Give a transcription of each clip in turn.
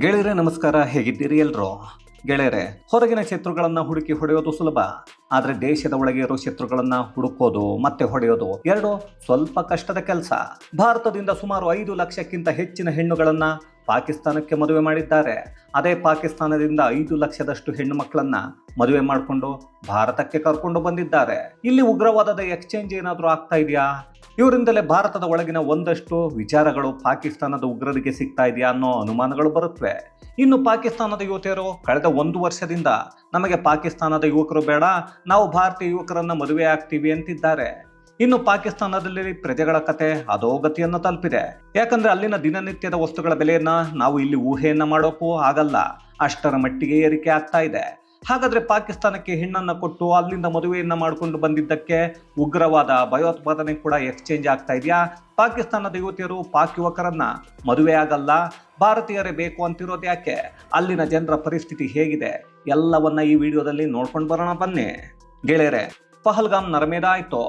ಗೆಳೆಯರೆ, ನಮಸ್ಕಾರ. ಹೇಗಿದ್ದೀರಿ ಎಲ್ರು? ಗೆಳೆಯರೆ, ಹೊರಗಿನ ಶತ್ರುಗಳನ್ನ ಹುಡುಕಿ ಹೊಡೆಯೋದು ಸುಲಭ. ಆದ್ರೆ ದೇಶದ ಒಳಗೆ ಇರೋ ಶತ್ರುಗಳನ್ನ ಹುಡುಕೋದು, ಮತ್ತೆ ಹೊಡೆಯೋದು ಎರಡು ಸ್ವಲ್ಪ ಕಷ್ಟದ ಕೆಲಸ. ಭಾರತದಿಂದ ಸುಮಾರು ಐದು ಲಕ್ಷಕ್ಕಿಂತ ಹೆಚ್ಚಿನ ಹೆಣ್ಣುಗಳನ್ನ ಪಾಕಿಸ್ತಾನಕ್ಕೆ ಮದುವೆ ಮಾಡಿದ್ದಾರೆ. ಅದೇ ಪಾಕಿಸ್ತಾನದಿಂದ ಐದು ಲಕ್ಷದಷ್ಟು ಹೆಣ್ಣು ಮಕ್ಕಳನ್ನ ಮದುವೆ ಮಾಡಿಕೊಂಡು ಭಾರತಕ್ಕೆ ಕರ್ಕೊಂಡು ಬಂದಿದ್ದಾರೆ. ಇಲ್ಲಿ ಉಗ್ರವಾದದ ಎಕ್ಸ್ಚೇಂಜ್ ಏನಾದರೂ ಆಗ್ತಾ ಇದೆಯಾ? ಇವರಿಂದಲೇ ಭಾರತದ ಒಳಗಿನ ಒಂದಷ್ಟು ವಿಚಾರಗಳು ಪಾಕಿಸ್ತಾನದ ಉಗ್ರರಿಗೆ ಸಿಗ್ತಾ ಇದೆಯಾ ಅನ್ನೋ ಅನುಮಾನಗಳು ಬರುತ್ತವೆ ಇನ್ನು ಪಾಕಿಸ್ತಾನದ ಯುವತಿಯರು, ಕಳೆದ ಒಂದು ವರ್ಷದಿಂದ ನಮಗೆ ಪಾಕಿಸ್ತಾನದ ಯುವಕರು ಬೇಡ, ನಾವು ಭಾರತೀಯ ಯುವಕರನ್ನ ಮದುವೆ ಆಗ್ತೀವಿ ಅಂತಿದ್ದಾರೆ. ಇನ್ನು ಪಾಕಿಸ್ತಾನದಲ್ಲಿ ಪ್ರಜೆಗಳ ಕತೆ ಅಧೋಗತಿಯನ್ನು ತಲುಪಿದೆ. ಯಾಕಂದ್ರೆ ಅಲ್ಲಿನ ದಿನನಿತ್ಯದ ವಸ್ತುಗಳ ಬೆಲೆಯನ್ನ ನಾವು ಇಲ್ಲಿ ಊಹೆಯನ್ನ ಮಾಡೋಕ್ಕೂ ಆಗಲ್ಲ. ಅಷ್ಟರ ಮಟ್ಟಿಗೆ ಏರಿಕೆ ಆಗ್ತಾ ಇದೆ. ಹಾಗಾದ್ರೆ ಪಾಕಿಸ್ತಾನಕ್ಕೆ ಹೆಣ್ಣನ್ನ ಕೊಟ್ಟು ಅಲ್ಲಿಂದ ಮದುವೆಯನ್ನ ಮಾಡಿಕೊಂಡು ಬಂದಿದ್ದಕ್ಕೆ ಉಗ್ರವಾದ ಭಯೋತ್ಪಾದನೆ ಕೂಡ ಎಕ್ಸ್ಚೇಂಜ್ ಆಗ್ತಾ ಇದೆಯಾ? ಪಾಕಿಸ್ತಾನದ ಯುವತಿಯರು ಪಾಕ್ ಯುವಕರನ್ನ ಮದುವೆ ಆಗಲ್ಲ, ಭಾರತೀಯರೇ ಬೇಕು ಅಂತಿರೋದು ಯಾಕೆ? ಅಲ್ಲಿನ ಜನರ ಪರಿಸ್ಥಿತಿ ಹೇಗಿದೆ? ಎಲ್ಲವನ್ನ ಈ ವಿಡಿಯೋದಲ್ಲಿ ನೋಡ್ಕೊಂಡು ಬರೋಣ ಬನ್ನಿ. ಗೆಳೆಯರೆ ಪಹಲ್ಗಾಮ್ ನರಮೇದ ಆಯ್ತು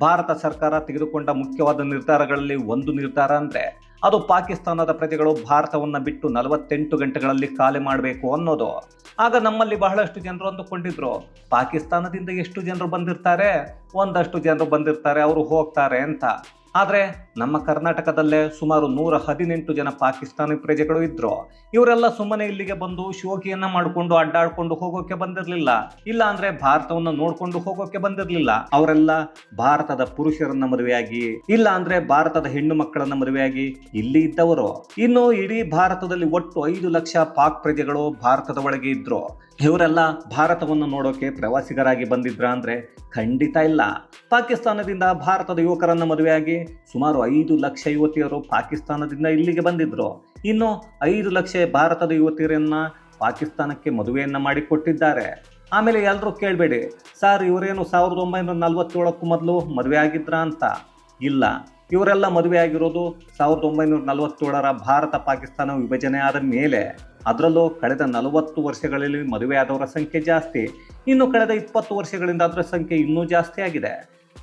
ಭಾರತ ಸರ್ಕಾರ ತೆಗೆದುಕೊಂಡ ಮುಖ್ಯವಾದ ನಿರ್ಧಾರಗಳಲ್ಲಿ ಒಂದು ನಿರ್ಧಾರ ಅಂದ್ರೆ ಅದು ಪಾಕಿಸ್ತಾನದ ಪ್ರಜೆಗಳು ಭಾರತವನ್ನು ಬಿಟ್ಟು ನಲವತ್ತೆಂಟು ಗಂಟೆಗಳಲ್ಲಿ ಖಾಲಿ ಮಾಡಬೇಕು ಅನ್ನೋದು. ಆಗ ನಮ್ಮಲ್ಲಿ ಬಹಳಷ್ಟು ಜನರು ಅಂದುಕೊಂಡಿದ್ರು, ಪಾಕಿಸ್ತಾನದಿಂದ ಎಷ್ಟು ಜನರು ಬಂದಿರ್ತಾರೆ? ಒಂದಷ್ಟು ಜನರು ಬಂದಿರ್ತಾರೆ, ಅವರು ಹೋಗ್ತಾರೆ ಅಂತ. ಆದರೆ ನಮ್ಮ ಕರ್ನಾಟಕದಲ್ಲೇ ಸುಮಾರು ನೂರ ಹದಿನೆಂಟು ಜನ ಪಾಕಿಸ್ತಾನಿ ಪ್ರಜೆಗಳು ಇದ್ರು. ಇವರೆಲ್ಲ ಸುಮ್ಮನೆ ಇಲ್ಲಿಗೆ ಬಂದು ಶೋಕಿಯನ್ನ ಮಾಡಿಕೊಂಡು ಅಡ್ಡಾಡ್ಕೊಂಡು ಹೋಗೋಕೆ ಬಂದಿರಲಿಲ್ಲ. ಇಲ್ಲ ಅಂದ್ರೆ ಭಾರತವನ್ನು ನೋಡ್ಕೊಂಡು ಹೋಗೋಕೆ ಬಂದಿರಲಿಲ್ಲ. ಅವರೆಲ್ಲ ಭಾರತದ ಪುರುಷರನ್ನ ಮದುವೆಯಾಗಿ, ಇಲ್ಲ ಅಂದ್ರೆ ಭಾರತದ ಹೆಣ್ಣು ಮಕ್ಕಳನ್ನ ಮದುವೆಯಾಗಿ ಇಲ್ಲಿ ಇದ್ದವರು. ಇನ್ನು ಇಡೀ ಭಾರತದಲ್ಲಿ ಒಟ್ಟು ಐದು ಲಕ್ಷ ಪಾಕ್ ಪ್ರಜೆಗಳು ಭಾರತದ ಒಳಗೆ ಇದ್ರು. ಇವರೆಲ್ಲ ಭಾರತವನ್ನು ನೋಡೋಕೆ ಪ್ರವಾಸಿಗರಾಗಿ ಬಂದಿದ್ರ ಅಂದ್ರೆ ಖಂಡಿತ ಇಲ್ಲ. ಪಾಕಿಸ್ತಾನದಿಂದ ಭಾರತದ ಯುವಕರನ್ನ ಮದುವೆಯಾಗಿ ಸುಮಾರು ಐದು ಲಕ್ಷ ಯುವತಿಯರು ಪಾಕಿಸ್ತಾನದಿಂದ ಇಲ್ಲಿಗೆ ಬಂದಿದ್ರು. ಇನ್ನು ಐದು ಲಕ್ಷ ಭಾರತದ ಯುವತಿಯರನ್ನ ಪಾಕಿಸ್ತಾನಕ್ಕೆ ಮದುವೆಯನ್ನ ಮಾಡಿಕೊಟ್ಟಿದ್ದಾರೆ. ಆಮೇಲೆ ಎಲ್ಲರೂ ಕೇಳಬೇಡಿ, ಸರ್, ಇವರೇನು ಸಾವಿರದ ಒಂಬೈನೂರ ನಲವತ್ತೇಳಕ್ಕೂ ಮೊದಲು ಮದುವೆ ಆಗಿದ್ರಾ ಅಂತ? ಇಲ್ಲ, ಇವರೆಲ್ಲ ಮದುವೆ ಆಗಿರೋದು ಸಾವಿರದ ಒಂಬೈನೂರ ನಲವತ್ತೇಳರ ಭಾರತ ಪಾಕಿಸ್ತಾನ ವಿಭಜನೆ ಆದ ಮೇಲೆ. ಅದರಲ್ಲೂ ಕಳೆದ ನಲವತ್ತು ವರ್ಷಗಳಲ್ಲಿ ಮದುವೆ ಆದವರ ಸಂಖ್ಯೆ ಜಾಸ್ತಿ, ಇನ್ನು ಕಳೆದ ಇಪ್ಪತ್ತು ವರ್ಷಗಳಿಂದ ಅದರ ಸಂಖ್ಯೆ ಇನ್ನೂ ಜಾಸ್ತಿ ಆಗಿದೆ.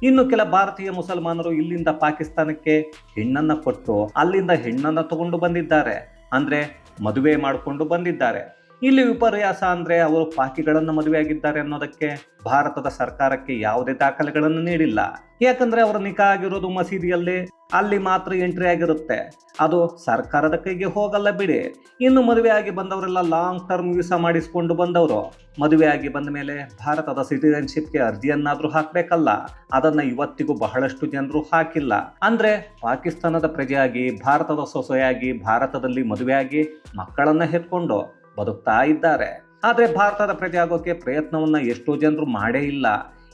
ಇನ್ನು ಕೆಲ ಭಾರತೀಯ ಮುಸಲ್ಮಾನರು ಇಲ್ಲಿಂದ ಪಾಕಿಸ್ತಾನಕ್ಕೆ ಹೆಣ್ಣನ್ನ ಕೊಟ್ಟು ಅಲ್ಲಿಂದ ಹೆಣ್ಣನ್ನ ತಗೊಂಡು ಬಂದಿದ್ದಾರೆ. ಅಂದ್ರೆ ಮದುವೆ ಮಾಡಿಕೊಂಡು ಬಂದಿದ್ದಾರೆ. ಇಲ್ಲಿ ವಿಪರ್ಯಾಸ ಅಂದ್ರೆ ಅವರು ಪಾಕಿಗಳನ್ನು ಮದುವೆಯಾಗಿದ್ದಾರೆ ಅನ್ನೋದಕ್ಕೆ ಭಾರತದ ಸರ್ಕಾರಕ್ಕೆ ಯಾವುದೇ ದಾಖಲೆಗಳನ್ನು ನೀಡಿಲ್ಲ. ಯಾಕಂದ್ರೆ ಅವರು ನಿಕಾ ಆಗಿರೋದು ಮಸೀದಿಯಲ್ಲಿ, ಅಲ್ಲಿ ಮಾತ್ರ ಎಂಟ್ರಿ ಆಗಿರುತ್ತೆ. ಅದು ಸರ್ಕಾರದ ಕೈಗೆ ಹೋಗಲ್ಲ ಬಿಡಿ. ಇನ್ನು ಮದುವೆಯಾಗಿ ಬಂದವರೆಲ್ಲ ಲಾಂಗ್ ಟರ್ಮ್ ವೀಸಾ ಮಾಡಿಸ್ಕೊಂಡು ಬಂದವರು. ಮದುವೆಯಾಗಿ ಬಂದ ಮೇಲೆ ಭಾರತದ ಸಿಟಿಜನ್ಶಿಪ್ಗೆ ಅರ್ಜಿಯನ್ನಾದ್ರೂ ಹಾಕಬೇಕಲ್ಲ. ಅದನ್ನ ಇವತ್ತಿಗೂ ಬಹಳಷ್ಟು ಜನರು ಹಾಕಿಲ್ಲ. ಅಂದ್ರೆ ಪಾಕಿಸ್ತಾನದ ಪ್ರಜೆಯಾಗಿ, ಭಾರತದ ಸೊಸೆಯಾಗಿ, ಭಾರತದಲ್ಲಿ ಮದುವೆಯಾಗಿ ಮಕ್ಕಳನ್ನ ಹೆತ್ಕೊಂಡು ಬದುಕ್ತಾ ಇದ್ದಾರೆ. ಆದರೆ ಭಾರತದ ಪ್ರಜೆ ಆಗೋಕ್ಕೆ ಪ್ರಯತ್ನವನ್ನ ಎಷ್ಟೋ ಜನರು ಮಾಡೇ ಇಲ್ಲ.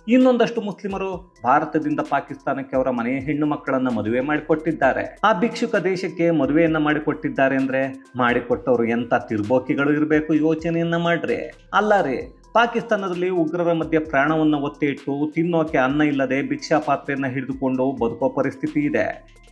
ಇನ್ನೊಂದಷ್ಟು ಮುಸ್ಲಿಮರು ಭಾರತದಿಂದ ಪಾಕಿಸ್ತಾನಕ್ಕೆ ಅವರ ಮನೆಯ ಹೆಣ್ಣು ಮಕ್ಕಳನ್ನ ಮದುವೆ ಮಾಡಿಕೊಟ್ಟಿದ್ದಾರೆ. ಆ ಭಿಕ್ಷುಕ ದೇಶಕ್ಕೆ ಮದುವೆಯನ್ನ ಮಾಡಿಕೊಟ್ಟಿದ್ದಾರೆ ಅಂದ್ರೆ ಮಾಡಿಕೊಟ್ಟವರು ಎಂತ ತಿರ್ಬೋಕಿಗಳು ಇರಬೇಕು ಯೋಚನೆಯನ್ನ ಮಾಡ್ರಿ? ಅಲ್ಲ ರೀ ಪಾಕಿಸ್ತಾನದಲ್ಲಿ ಉಗ್ರರ ಮಧ್ಯೆ ಪ್ರಾಣವನ್ನು ಒತ್ತೆ ಇಟ್ಟು ತಿನ್ನೋಕೆ ಅನ್ನ ಇಲ್ಲದೆ ಭಿಕ್ಷಾ ಪಾತ್ರೆಯನ್ನು ಹಿಡಿದುಕೊಂಡು ಬದುಕೋ ಪರಿಸ್ಥಿತಿ ಇದೆ.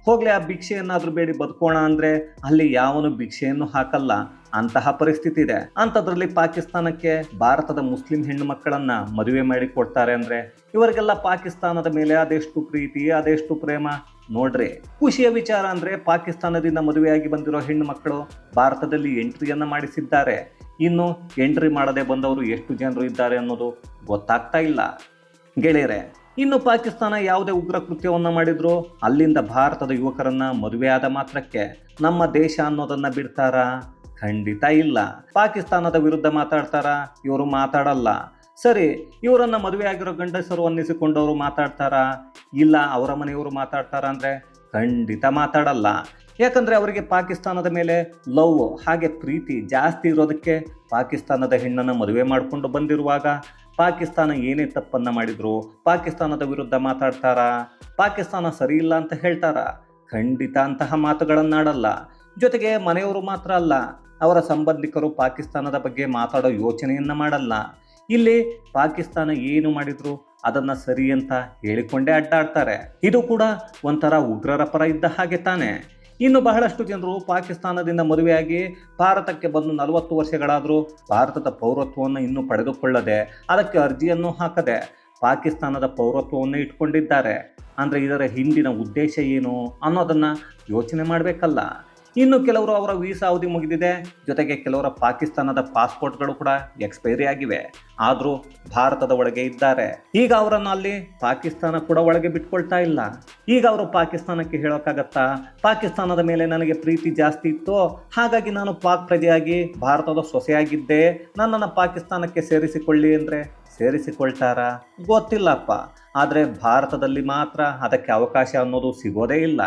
ಹೋಗ್ಲಿ, ಆ ಭಿಕ್ಷೆಯನ್ನಾದ್ರೂ ಬೇಡಿ, ಬದುಕೋಣ ಅಂದ್ರೆ ಅಲ್ಲಿ ಯಾವನು ಭಿಕ್ಷೆಯನ್ನು ಹಾಕಲ್ಲ. ಅಂತಹ ಪರಿಸ್ಥಿತಿ ಇದೆ. ಅಂಥದ್ರಲ್ಲಿ ಪಾಕಿಸ್ತಾನಕ್ಕೆ ಭಾರತದ ಮುಸ್ಲಿಂ ಹೆಣ್ಣು ಮಕ್ಕಳನ್ನ ಮದುವೆ ಮಾಡಿ ಕೊಡ್ತಾರೆ ಅಂದ್ರೆ ಇವರಿಗೆಲ್ಲ ಪಾಕಿಸ್ತಾನದ ಮೇಲೆ ಅದೆಷ್ಟು ಪ್ರೀತಿ, ಅದೆಷ್ಟು ಪ್ರೇಮ? ನೋಡ್ರಿ. ಖುಷಿಯ ವಿಚಾರ ಅಂದ್ರೆ ಪಾಕಿಸ್ತಾನದಿಂದ ಮದುವೆಯಾಗಿ ಬಂದಿರೋ ಹೆಣ್ಣು ಮಕ್ಕಳು ಭಾರತದಲ್ಲಿ ಎಂಟ್ರಿಯನ್ನ ಮಾಡಿಸಿದ್ದಾರೆ. ಇನ್ನು ಎಂಟ್ರಿ ಮಾಡದೆ ಬಂದವರು ಎಷ್ಟು ಜನರು ಇದ್ದಾರೆ ಅನ್ನೋದು ಗೊತ್ತಾಗ್ತಾ ಇಲ್ಲ. ಗೆಳೆಯರೆ, ಇನ್ನು ಪಾಕಿಸ್ತಾನ ಯಾವುದೇ ಉಗ್ರ ಕೃತ್ಯವನ್ನು ಮಾಡಿದ್ರು ಅಲ್ಲಿಂದ ಭಾರತದ ಯುವಕರನ್ನ ಆದ ಮಾತ್ರಕ್ಕೆ ನಮ್ಮ ದೇಶ ಅನ್ನೋದನ್ನ ಬಿಡ್ತಾರಾ? ಖಂಡಿತ ಇಲ್ಲ. ಪಾಕಿಸ್ತಾನದ ವಿರುದ್ಧ ಮಾತಾಡ್ತಾರ? ಇವರು ಮಾತಾಡಲ್ಲ. ಸರಿ, ಇವರನ್ನ ಮದುವೆ ಆಗಿರೋ ಗಂಡಸರು ಅನ್ನಿಸಿಕೊಂಡವರು ಮಾತಾಡ್ತಾರಾ? ಇಲ್ಲ, ಅವರ ಮನೆಯವರು ಮಾತಾಡ್ತಾರ ಅಂದ್ರೆ ಖಂಡಿತ ಮಾತಾಡಲ್ಲ. ಯಾಕಂದ್ರೆ ಅವರಿಗೆ ಪಾಕಿಸ್ತಾನದ ಮೇಲೆ ಲವ್, ಹಾಗೆ ಪ್ರೀತಿ ಜಾಸ್ತಿ ಇರೋದಕ್ಕೆ ಪಾಕಿಸ್ತಾನದ ಹೆಣ್ಣನ್ನು ಮದುವೆ ಮಾಡಿಕೊಂಡು ಬಂದಿರುವಾಗ ಪಾಕಿಸ್ತಾನ ಏನೇ ತಪ್ಪನ್ನ ಮಾಡಿದ್ರು ಪಾಕಿಸ್ತಾನದ ವಿರುದ್ಧ ಮಾತಾಡ್ತಾರ? ಪಾಕಿಸ್ತಾನ ಸರಿ ಇಲ್ಲ ಅಂತ ಹೇಳ್ತಾರ? ಖಂಡಿತ ಅಂತಹ ಮಾತುಗಳನ್ನಾಡಲ್ಲ. ಜೊತೆಗೆ ಮನೆಯವರು ಮಾತ್ರ ಅಲ್ಲ, ಅವರ ಸಂಬಂಧಿಕರು ಪಾಕಿಸ್ತಾನದ ಬಗ್ಗೆ ಮಾತಾಡೋ ಯೋಚನೆಯನ್ನ ಮಾಡಲ್ಲ. ಇಲ್ಲಿ ಪಾಕಿಸ್ತಾನ ಏನು ಮಾಡಿದ್ರು ಅದನ್ನ ಸರಿ ಅಂತ ಹೇಳಿಕೊಂಡೇ ಅಡ್ಡಾಡ್ತಾರೆ. ಇದು ಕೂಡ ಒಂಥರ ಉಗ್ರರ ಪರ ಇದ್ದ ಹಾಗೆ ತಾನೆ. ಇನ್ನು ಬಹಳಷ್ಟು ಜನರು ಪಾಕಿಸ್ತಾನದಿಂದ ಮದುವೆಯಾಗಿ ಭಾರತಕ್ಕೆ ಬಂದು ನಲವತ್ತು ವರ್ಷಗಳಾದರೂ ಭಾರತದ ಪೌರತ್ವವನ್ನು ಇನ್ನೂ ಪಡೆದುಕೊಳ್ಳದೆ ಅದಕ್ಕೆ ಅರ್ಜಿಯನ್ನು ಹಾಕದೆ ಪಾಕಿಸ್ತಾನದ ಪೌರತ್ವವನ್ನು ಇಟ್ಕೊಂಡಿದ್ದಾರೆ. ಅಂದರೆ ಇದರ ಹಿಂದಿನ ಉದ್ದೇಶ ಏನು ಅನ್ನೋದನ್ನು ಯೋಚನೆ ಮಾಡಬೇಕಲ್ಲ. ಇನ್ನು ಕೆಲವರು ಅವರ ವೀಸಾ ಅವಧಿ ಮುಗಿದಿದೆ. ಜೊತೆಗೆ ಕೆಲವರ ಪಾಕಿಸ್ತಾನದ ಪಾಸ್ಪೋರ್ಟ್ಗಳು ಕೂಡ ಎಕ್ಸ್ಪೈರಿ ಆಗಿವೆ. ಆದರೂ ಭಾರತದ ಒಳಗೆ ಇದ್ದಾರೆ. ಈಗ ಅವರನ್ನು ಅಲ್ಲಿ ಪಾಕಿಸ್ತಾನ ಕೂಡ ಒಳಗೆ ಬಿಟ್ಕೊಳ್ತಾ ಇಲ್ಲ. ಈಗ ಅವರು ಪಾಕಿಸ್ತಾನಕ್ಕೆ ಹೇಳೋಕ್ಕಾಗತ್ತಾ? ಪಾಕಿಸ್ತಾನದ ಮೇಲೆ ನನಗೆ ಪ್ರೀತಿ ಜಾಸ್ತಿ ಇತ್ತು. ಹಾಗಾಗಿ ನಾನು ಪಾಕ್ ಪ್ರಜೆಯಾಗಿ, ಭಾರತದ ಸೊಸೆಯಾಗಿದ್ದೆ. ನನ್ನನ್ನು ಪಾಕಿಸ್ತಾನಕ್ಕೆ ಸೇರಿಸಿಕೊಳ್ಳಿ ಅಂದರೆ ಸೇರಿಸಿಕೊಳ್ತಾರಾ? ಗೊತ್ತಿಲ್ಲಪ್ಪ. ಆದರೆ ಭಾರತದಲ್ಲಿ ಮಾತ್ರ ಅದಕ್ಕೆ ಅವಕಾಶ ಅನ್ನೋದು ಸಿಗೋದೇ ಇಲ್ಲ.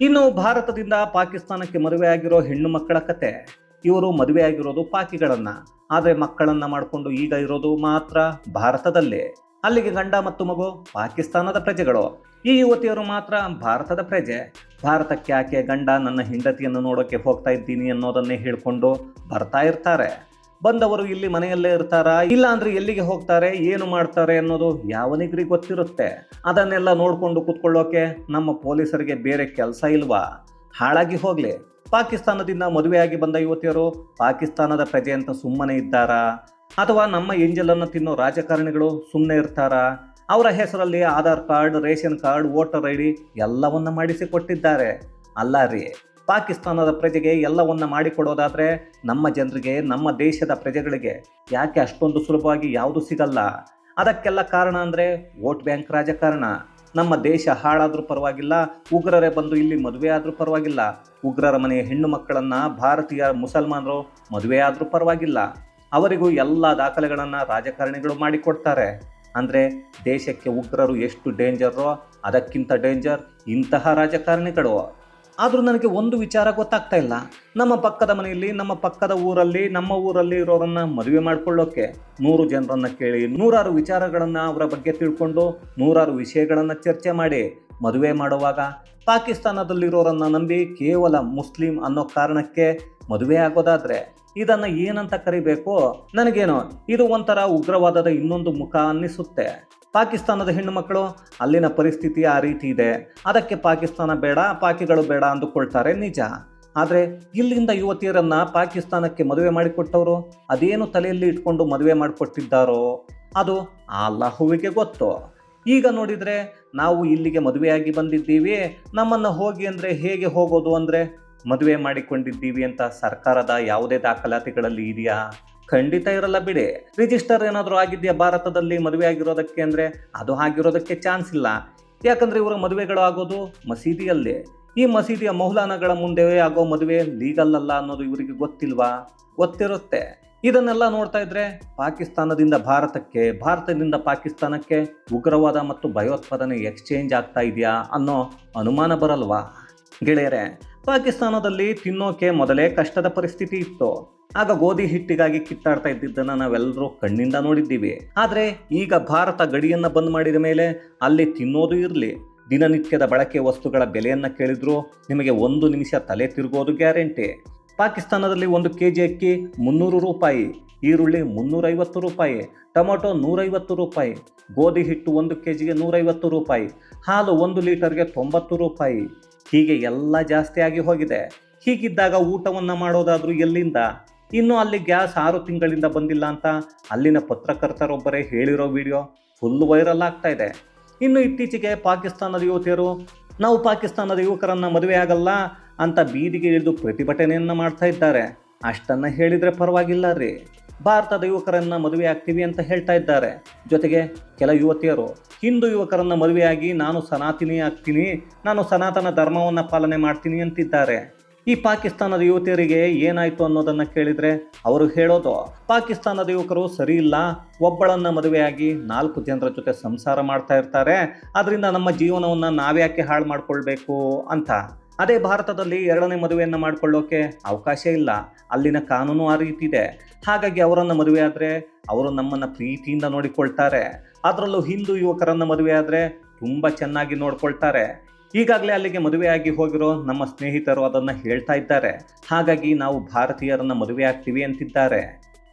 ಇನ್ನು ಭಾರತದಿಂದ ಪಾಕಿಸ್ತಾನಕ್ಕೆ ಮದುವೆಯಾಗಿರೋ ಹೆಣ್ಣು ಮಕ್ಕಳ ಕತೆ. ಇವರು ಮದುವೆಯಾಗಿರೋದು ಪಾಕಿಗಳನ್ನ. ಆದರೆ ಮಕ್ಕಳನ್ನ ಮಾಡಿಕೊಂಡು ಈಗ ಇರೋದು ಮಾತ್ರ ಭಾರತದಲ್ಲೇ. ಅಲ್ಲಿಗೆ ಗಂಡ ಮತ್ತು ಮಗು ಪಾಕಿಸ್ತಾನದ ಪ್ರಜೆಗಳು. ಈ ಯುವತಿಯರು ಮಾತ್ರ ಭಾರತದ ಪ್ರಜೆ. ಭಾರತಕ್ಕೆ ಆಕೆ ಗಂಡ ನನ್ನ ಹೆಂಡತಿಯನ್ನು ನೋಡೋಕ್ಕೆ ಹೋಗ್ತಾ ಇದ್ದೀನಿ ಅನ್ನೋದನ್ನೇ ಹೇಳ್ಕೊಂಡು ಬರ್ತಾ ಇರ್ತಾರೆ. ಬಂದವರು ಇಲ್ಲಿ ಮನೆಯಲ್ಲೇ ಇರ್ತಾರಾ? ಇಲ್ಲ ಅಂದ್ರೆ ಎಲ್ಲಿಗೆ ಹೋಗ್ತಾರೆ? ಏನು ಮಾಡ್ತಾರೆ ಅನ್ನೋದು ಯಾವನಿಗ್ರಿ ಗೊತ್ತಿರುತ್ತೆ. ಅದನ್ನೆಲ್ಲ ನೋಡ್ಕೊಂಡು ಕುತ್ಕೊಳ್ಳೋಕೆ ನಮ್ಮ ಪೊಲೀಸರಿಗೆ ಬೇರೆ ಕೆಲಸ ಇಲ್ವಾ? ಹಾಳಾಗಿ ಹೋಗ್ಲಿ. ಪಾಕಿಸ್ತಾನದಿಂದ ಮದುವೆಯಾಗಿ ಬಂದ ಯುವತಿಯರು ಪಾಕಿಸ್ತಾನದ ಪ್ರಜೆ ಅಂತ ಸುಮ್ಮನೆ ಇದ್ದಾರಾ? ಅಥವಾ ನಮ್ಮ ಎಂಜಲನ್ನು ತಿನ್ನೋ ರಾಜಕಾರಣಿಗಳು ಸುಮ್ಮನೆ ಇರ್ತಾರಾ? ಅವರ ಹೆಸರಲ್ಲಿ Aadhaar card, ration card, voter I D ಎಲ್ಲವನ್ನ ಮಾಡಿಸಿಕೊಟ್ಟಿದ್ದಾರೆ ಅಲ್ಲ ರೀ. ಪಾಕಿಸ್ತಾನದ ಪ್ರಜೆಗೆ ಎಲ್ಲವನ್ನ ಮಾಡಿಕೊಡೋದಾದರೆ ನಮ್ಮ ಜನರಿಗೆ, ನಮ್ಮ ದೇಶದ ಪ್ರಜೆಗಳಿಗೆ ಯಾಕೆ ಅಷ್ಟೊಂದು ಸುಲಭವಾಗಿ ಯಾವುದು ಸಿಗಲ್ಲ? ಅದಕ್ಕೆಲ್ಲ ಕಾರಣ ಅಂದರೆ ವೋಟ್ ಬ್ಯಾಂಕ್ ರಾಜಕಾರಣ. ನಮ್ಮ ದೇಶ ಹಾಳಾದರೂ ಪರವಾಗಿಲ್ಲ, ಉಗ್ರರೇ ಬಂದು ಇಲ್ಲಿ ಮದುವೆ ಆದರೂ ಪರವಾಗಿಲ್ಲ. ಉಗ್ರರ ಮನೆಯ ಹೆಣ್ಣು ಮಕ್ಕಳನ್ನು ಭಾರತೀಯ ಮುಸಲ್ಮಾನರು ಮದುವೆ ಆದರೂ ಪರವಾಗಿಲ್ಲ. ಅವರಿಗೂ ಎಲ್ಲ ದಾಖಲೆಗಳನ್ನು ರಾಜಕಾರಣಿಗಳು ಮಾಡಿಕೊಡ್ತಾರೆ. ಅಂದರೆ ದೇಶಕ್ಕೆ ಉಗ್ರರು ಎಷ್ಟು ಡೇಂಜರೋ ಅದಕ್ಕಿಂತ ಡೇಂಜರ್ ಇಂತಹ ರಾಜಕಾರಣಿಗಳು. ಆದರೂ ನನಗೆ ಒಂದು ವಿಚಾರ ಗೊತ್ತಾಗ್ತಾ ಇಲ್ಲ. ನಮ್ಮ ಪಕ್ಕದ ಮನೆಯಲ್ಲಿ, ನಮ್ಮ ಪಕ್ಕದ ಊರಲ್ಲಿ, ನಮ್ಮ ಊರಲ್ಲಿ ಇರೋರನ್ನ ಮದುವೆ ಮಾಡ್ಕೊಳ್ಳೋಕೆ ನೂರು ಜನರನ್ನ ಕೇಳಿ, ನೂರಾರು ವಿಚಾರಗಳನ್ನ ಅವರ ಬಗ್ಗೆ ತಿಳ್ಕೊಂಡು, ನೂರಾರು ವಿಷಯಗಳನ್ನ ಚರ್ಚೆ ಮಾಡಿ ಮದುವೆ ಮಾಡುವಾಗ ಪಾಕಿಸ್ತಾನದಲ್ಲಿರೋರನ್ನು ನಂಬಿ ಕೇವಲ ಮುಸ್ಲಿಂ ಅನ್ನೋ ಕಾರಣಕ್ಕೆ ಮದುವೆ ಆಗೋದಾದ್ರೆ ಇದನ್ನ ಏನಂತ ಕರಿಬೇಕು? ನನಗೇನೋ, ಇದು ಒಂಥರ ಉಗ್ರವಾದದ ಇನ್ನೊಂದು ಮುಖ ಅನ್ನಿಸುತ್ತೆ. ಪಾಕಿಸ್ತಾನದ ಹೆಣ್ಣು ಮಕ್ಕಳು, ಅಲ್ಲಿನ ಪರಿಸ್ಥಿತಿ ಆ ರೀತಿ ಇದೆ. ಅದಕ್ಕೆ ಪಾಕಿಸ್ತಾನ ಬೇಡ, ಪಾಕಿಗಳು ಬೇಡ ಅಂದುಕೊಳ್ತಾರೆ ನಿಜ. ಆದರೆ ಇಲ್ಲಿಂದ ಯುವತಿಯರನ್ನು ಪಾಕಿಸ್ತಾನಕ್ಕೆ ಮದುವೆ ಮಾಡಿಕೊಟ್ಟವರು, ಅದೇನು ತಲೆಯಲ್ಲಿ ಇಟ್ಕೊಂಡು ಮದುವೆ ಮಾಡಿಕೊಟ್ಟಿದ್ದಾರೋ, ಅದು ಆ ಅಲ್ಲಾಹುವಿಗೆ ಗೊತ್ತು. ಈಗ ನೋಡಿದರೆ ನಾವು ಇಲ್ಲಿಗೆ ಮದುವೆಯಾಗಿ ಬಂದಿದ್ದೀವಿ, ನಮ್ಮನ್ನು ಹೋಗಿ ಅಂದರೆ ಹೇಗೆ ಹೋಗೋದು ಅಂದರೆ ಮದುವೆ ಮಾಡಿಕೊಂಡಿದ್ದೀವಿ ಅಂತ ಸರ್ಕಾರದ ಯಾವುದೇ ದಾಖಲಾತಿಗಳಲ್ಲಿ ಇದೆಯಾ? ಖಂಡಿತ ಇರಲ್ಲ ಬಿಡಿ. ರಿಜಿಸ್ಟರ್ ಏನಾದರೂ ಆಗಿದೆಯಾ ಭಾರತದಲ್ಲಿ ಮದುವೆ ಆಗಿರೋದಕ್ಕೆ ಅಂದರೆ? ಅದು ಆಗಿರೋದಕ್ಕೆ ಚಾನ್ಸ್ ಇಲ್ಲ. ಯಾಕಂದರೆ ಇವರ ಮದುವೆಗಳು ಆಗೋದು ಮಸೀದಿಯಲ್ಲಿ. ಈ ಮಸೀದಿಯ ಮೌಲಾನಗಳ ಮುಂದೆ ಆಗೋ ಮದುವೆ ಲೀಗಲ್ ಅಲ್ಲ ಅನ್ನೋದು ಇವರಿಗೆ ಗೊತ್ತಿಲ್ವಾ? ಗೊತ್ತಿರುತ್ತೆ. ಇದನ್ನೆಲ್ಲ ನೋಡ್ತಾ ಇದ್ರೆ ಪಾಕಿಸ್ತಾನದಿಂದ ಭಾರತಕ್ಕೆ, ಭಾರತದಿಂದ ಪಾಕಿಸ್ತಾನಕ್ಕೆ ಉಗ್ರವಾದ ಮತ್ತು ಭಯೋತ್ಪಾದನೆ ಎಕ್ಸ್ಚೇಂಜ್ ಆಗ್ತಾ ಇದೆಯಾ ಅನ್ನೋ ಅನುಮಾನ ಬರಲ್ವಾ? ಗೆಳೆಯರೆ, ಪಾಕಿಸ್ತಾನದಲ್ಲಿ ತಿನ್ನೋಕೆ ಮೊದಲೇ ಕಷ್ಟದ ಪರಿಸ್ಥಿತಿ ಇತ್ತು. ಆಗ ಗೋಧಿ ಹಿಟ್ಟಿಗಾಗಿ ಕಿತ್ತಾಡ್ತಾ ಇದ್ದಿದ್ದನ್ನು ನಾವೆಲ್ಲರೂ ಕಣ್ಣಿಂದ ನೋಡಿದ್ದೀವಿ. ಆದರೆ ಈಗ ಭಾರತ ಗಡಿಯನ್ನು ಬಂದ್ ಮಾಡಿದ ಮೇಲೆ ಅಲ್ಲಿ ತಿನ್ನೋದು ಇರಲಿ. ದಿನನಿತ್ಯದ ಬಳಕೆ ವಸ್ತುಗಳ ಬೆಲೆಯನ್ನು ಕೇಳಿದ್ರು, ನಿಮಗೆ ಒಂದು ನಿಮಿಷ ತಲೆ ತಿರುಗೋದು ಗ್ಯಾರಂಟಿ. ಪಾಕಿಸ್ತಾನದಲ್ಲಿ ಒಂದು ಕೆ ಜಿ ಅಕ್ಕಿ ಮುನ್ನೂರು ರೂಪಾಯಿ, ಈರುಳ್ಳಿ ಮುನ್ನೂರೈವತ್ತು ರೂಪಾಯಿ, ಟೊಮೊಟೊ ನೂರೈವತ್ತು ರೂಪಾಯಿ, ಗೋಧಿ ಹಿಟ್ಟು ಒಂದು ಕೆ ಜಿಗೆ ನೂರೈವತ್ತು ರೂಪಾಯಿ, ಹಾಲು ಒಂದು ಲೀಟರ್ಗೆ ತೊಂಬತ್ತು ರೂಪಾಯಿ. ಹೀಗೆ ಎಲ್ಲ ಜಾಸ್ತಿಯಾಗಿ ಹೋಗಿದೆ. ಹೀಗಿದ್ದಾಗ ಊಟವನ್ನು ಮಾಡೋದಾದರೂ ಎಲ್ಲಿಂದ? ಇನ್ನು ಅಲ್ಲಿ ಗ್ಯಾಸ್ ಆರು ತಿಂಗಳಿಂದ ಬಂದಿಲ್ಲ ಅಂತ ಅಲ್ಲಿನ ಪತ್ರಕರ್ತರೊಬ್ಬರೇ ಹೇಳಿರೋ ವಿಡಿಯೋ ಫುಲ್ ವೈರಲ್ ಆಗ್ತಾ ಇದೆ. ಇನ್ನು ಇತ್ತೀಚೆಗೆ ಪಾಕಿಸ್ತಾನದ ಯುವತಿಯರು, ನಾವು ಪಾಕಿಸ್ತಾನದ ಯುವಕರನ್ನು ಮದುವೆ ಆಗಲ್ಲ ಅಂತ ಬೀದಿಗೆ ಇಳಿದು ಪ್ರತಿಭಟನೆಯನ್ನು ಮಾಡ್ತಾ ಇದ್ದಾರೆ. ಅಷ್ಟನ್ನು ಹೇಳಿದರೆ ಪರವಾಗಿಲ್ಲ ರೀ. ಭಾರತದ ಯುವಕರನ್ನು ಮದುವೆ ಆಗ್ತೀವಿ ಅಂತ ಹೇಳ್ತಾ ಇದ್ದಾರೆ. ಜೊತೆಗೆ ಕೆಲ ಯುವತಿಯರು, ಹಿಂದೂ ಯುವಕರನ್ನು ಮದುವೆಯಾಗಿ ನಾನು ಸನಾತನಿ ಆಗ್ತೀನಿ, ನಾನು ಸನಾತನ ಧರ್ಮವನ್ನು ಪಾಲನೆ ಮಾಡ್ತೀನಿ ಅಂತಿದ್ದಾರೆ. ಈ ಪಾಕಿಸ್ತಾನದ ಯುವತಿಯರಿಗೆ ಏನಾಯಿತು ಅನ್ನೋದನ್ನು ಕೇಳಿದರೆ ಅವರು ಹೇಳೋದು, ಪಾಕಿಸ್ತಾನದ ಯುವಕರು ಸರಿ ಇಲ್ಲ, ಒಬ್ಬಳನ್ನು ಮದುವೆಯಾಗಿ ನಾಲ್ಕು ಜನರ ಜೊತೆ ಸಂಸಾರ ಮಾಡ್ತಾ ಇರ್ತಾರೆ ಅದರಿಂದ ನಮ್ಮ ಜೀವನವನ್ನು ನಾವ್ಯಾಕೆ ಹಾಳು ಮಾಡಿಕೊಳ್ಬೇಕು ಅಂತ. ಅದೇ ಭಾರತದಲ್ಲಿ ಎರಡನೇ ಮದುವೆಯನ್ನು ಮಾಡಿಕೊಳ್ಳೋಕೆ ಅವಕಾಶ ಇಲ್ಲ. ಅಲ್ಲಿನ ಕಾನೂನು ಆ ರೀತಿ ಇದೆ. ಹಾಗಾಗಿ ಅವರನ್ನು ಮದುವೆ ಆದರೆ ಅವರು ನಮ್ಮನ್ನು ಪ್ರೀತಿಯಿಂದ ನೋಡಿಕೊಳ್ತಾರೆ. ಅದರಲ್ಲೂ ಹಿಂದೂ ಯುವಕರನ್ನು ಮದುವೆ ಆದರೆ ತುಂಬ ಚೆನ್ನಾಗಿ ನೋಡ್ಕೊಳ್ತಾರೆ. ಈಗಾಗಲೇ ಅಲ್ಲಿಗೆ ಮದುವೆಯಾಗಿ ಹೋಗಿರೋ ನಮ್ಮ ಸ್ನೇಹಿತರು ಅದನ್ನು ಹೇಳ್ತಾ ಇದ್ದಾರೆ. ಹಾಗಾಗಿ ನಾವು ಭಾರತೀಯರನ್ನು ಮದುವೆ ಆಗ್ತೀವಿ ಅಂತಿದ್ದಾರೆ.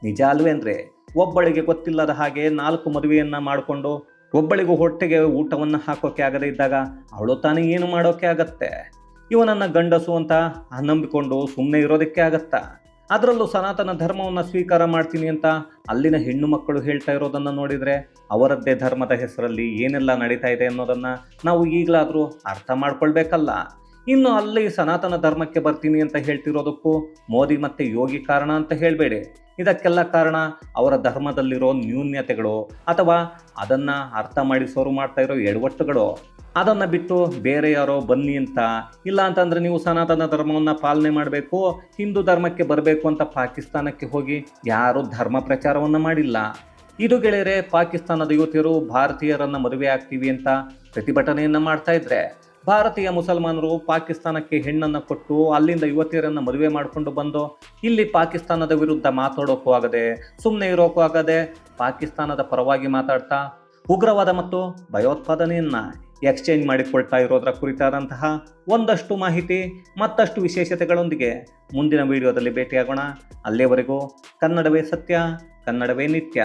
ನಿಜ ಅಲ್ವೇನ್ರಿ ಒಬ್ಬಳಿಗೆ ಗೊತ್ತಿಲ್ಲದ ಹಾಗೆ ನಾಲ್ಕು ಮದುವೆಯನ್ನು ಮಾಡಿಕೊಂಡು ಒಬ್ಬಳಿಗೂ ಹೊಟ್ಟೆಗೆ ಊಟವನ್ನು ಹಾಕೋಕೆ ಆಗದೇ ಇದ್ದಾಗ ಅವಳು ತಾನೇ ಏನು ಮಾಡೋಕೆ ಆಗತ್ತೆ? ಇವನನ್ನು ಗಂಡಸು ಅಂತ ನಂಬಿಕೊಂಡು ಸುಮ್ಮನೆ ಇರೋದಕ್ಕೆ ಆಗತ್ತಾ? ಅದರಲ್ಲೂ ಸನಾತನ ಧರ್ಮವನ್ನು ಸ್ವೀಕಾರ ಮಾಡ್ತೀನಿ ಅಂತ ಅಲ್ಲಿನ ಹೆಣ್ಣು ಮಕ್ಕಳು ಹೇಳ್ತಾ ಇರೋದನ್ನು ನೋಡಿದರೆ ಅವರದ್ದೇ ಧರ್ಮದ ಹೆಸರಲ್ಲಿ ಏನೆಲ್ಲ ನಡೀತಾ ಇದೆ ಅನ್ನೋದನ್ನು ನಾವು ಈಗಲಾದರೂ ಅರ್ಥ ಮಾಡ್ಕೊಳ್ಬೇಕಲ್ಲ. ಇನ್ನು ಅಲ್ಲಿ ಸನಾತನ ಧರ್ಮಕ್ಕೆ ಬರ್ತೀನಿ ಅಂತ ಹೇಳ್ತಿರೋದಕ್ಕೂ ಮೋದಿ ಮತ್ತೆ ಯೋಗಿ ಕಾರಣ ಅಂತ ಹೇಳಬೇಡಿ. ಇದಕ್ಕೆಲ್ಲ ಕಾರಣ ಅವರ ಧರ್ಮದಲ್ಲಿರೋ ನ್ಯೂನ್ಯತೆಗಳು ಅಥವಾ ಅದನ್ನು ಅರ್ಥ ಮಾಡಿಸೋರು ಮಾಡ್ತಾ ಇರೋ ಎಡವಟ್ಟುಗಳು. ಅದನ್ನು ಬಿಟ್ಟು ಬೇರೆ ಯಾರೋ ಬನ್ನಿ ಅಂತ ಇಲ್ಲ ಅಂತಂದರೆ ನೀವು ಸನಾತನ ಧರ್ಮವನ್ನು ಪಾಲನೆ ಮಾಡಬೇಕು, ಹಿಂದೂ ಧರ್ಮಕ್ಕೆ ಬರಬೇಕು ಅಂತ ಪಾಕಿಸ್ತಾನಕ್ಕೆ ಹೋಗಿ ಯಾರೂ ಧರ್ಮ ಪ್ರಚಾರವನ್ನು ಮಾಡಿಲ್ಲ. ಇದು ಗೆಳೆಯರೆ, ಪಾಕಿಸ್ತಾನದ ಯುವತಿಯರು ಭಾರತೀಯರನ್ನು ಮದುವೆ ಆಗ್ತೀವಿ ಅಂತ ಪ್ರತಿಭಟನೆಯನ್ನು ಮಾಡ್ತಾ ಇದ್ರೆ. ಭಾರತೀಯ ಮುಸಲ್ಮಾನರು ಪಾಕಿಸ್ತಾನಕ್ಕೆ ಹೆಣ್ಣನ್ನು ಕೊಟ್ಟು ಅಲ್ಲಿಂದ ಯುವತಿಯರನ್ನು ಮದುವೆ ಮಾಡಿಕೊಂಡು ಬಂದು ಇಲ್ಲಿ ಪಾಕಿಸ್ತಾನದ ವಿರುದ್ಧ ಮಾತಾಡೋಕ್ಕೂ ಆಗದೆ ಸುಮ್ಮನೆ ಇರೋಕ್ಕೂ ಆಗದೆ ಪಾಕಿಸ್ತಾನದ ಪರವಾಗಿ ಮಾತಾಡ್ತಾ ಉಗ್ರವಾದ ಮತ್ತು ಭಯೋತ್ಪಾದನೆಯನ್ನು ಎಕ್ಸ್ಚೇಂಜ್ ಮಾಡಿಕೊಳ್ತಾ ಇರೋದರ ಕುರಿತಾದಂತಹ ಒಂದಷ್ಟು ಮಾಹಿತಿ, ಮತ್ತಷ್ಟು ವಿಶೇಷತೆಗಳೊಂದಿಗೆ ಮುಂದಿನ ವಿಡಿಯೋದಲ್ಲಿ ಭೇಟಿಯಾಗೋಣ. ಅಲ್ಲಿಯವರೆಗೂ ಕನ್ನಡವೇ ಸತ್ಯ, ಕನ್ನಡವೇ ನಿತ್ಯ.